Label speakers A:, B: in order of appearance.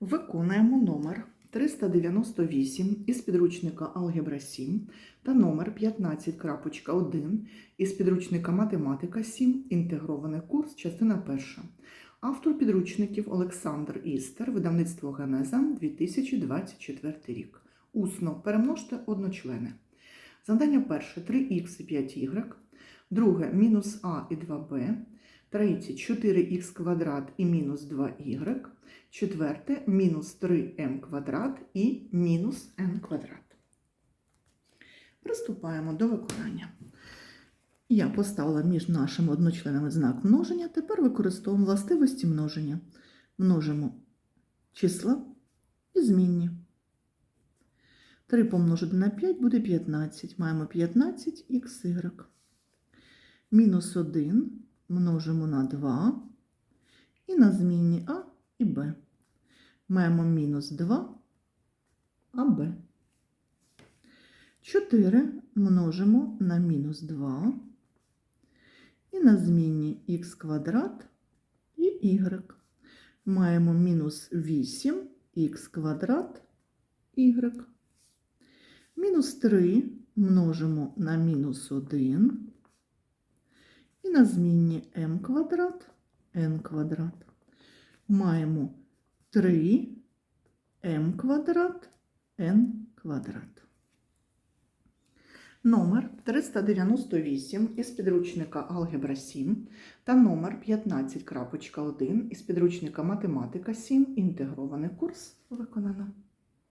A: Виконуємо номер 398 із підручника Алгебра 7 та номер 15.1 із підручника Математика 7. Інтегрований курс, частина 1. Автор підручників Олександр Істер, видавництво Генеза 2024 рік. Усно перемножте одночлени. Завдання перше 3х і 5y, друге мінус а і 2b, третє 4х квадрат і мінус 2y, четверте мінус 3m квадрат і мінус n квадрат. Приступаємо до виконання. Я поставила між нашими одночленами знак множення. Тепер використовуємо властивості множення. Множимо числа і змінні. 3 помножити на 5 буде 15. Маємо 15х. Мінус 1 множимо на 2 і на змінні А і Б. Маємо мінус 2 АБ. 4 множимо на мінус 2 і на змінні х квадрат і y. Маємо мінус 8х квадрат y. Мінус 3 множимо на мінус 1 і на змінні m квадрат, n квадрат. Маємо 3 m квадрат, n квадрат. Номер 398 із підручника Алгебра 7 та номер 15.1 із підручника Математика 7. Інтегрований курс виконано.